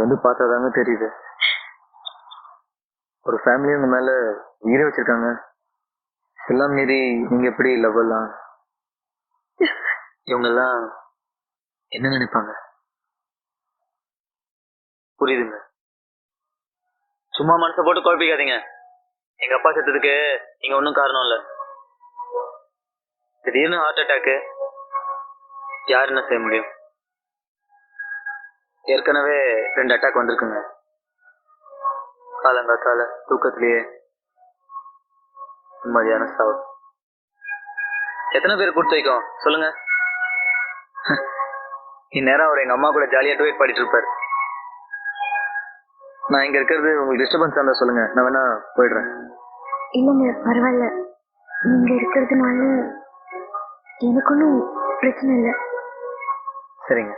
வந்து பார்த்தாதாங்க தெரியுது. ஒரு ஃபேமிலி உங்க மேல உயிரை வச்சிருக்காங்க. எல்லாம் மீறி நீங்க எப்படி லவ் எல்லாம்? இவங்க எல்லாம் என்ன நினைப்பாங்க? புரியுதுங்க. சும்மா மனசை போட்டு குழப்பிக்காதீங்க. எங்க அப்பா செத்ததுக்கு நீங்க ஒன்றும் காரணம் இல்ல. திடீர்னு ஹார்ட் அட்டாக்கு யார் என்ன செய்ய முடியும்? ஏற்கனவே ரெண்டு அட்டாக் வந்திருக்குங்க. காலங்காத்தால தூக்கத்திலேயே நிம்மதியான சாவு. எத்தனை பேர் கொடுத்து வைக்கும் சொல்லுங்க. இந்நேரம் அவர் எங்க அம்மா கூட ஜாலியா டுவேட் பாடிட்டு இருப்பாரு. நான் இங்க இருக்கிறது உங்களுக்கு டிஸ்டர்பன்ஸ் இருந்தா சொல்லுங்க. நான் வேணா போயிடுறேன். இல்லைங்க பரவாயில்ல. நீங்க இருக்கிறதுனால எனக்கு ஒன்றும் பிரச்சனை இல்லை. சரிங்க.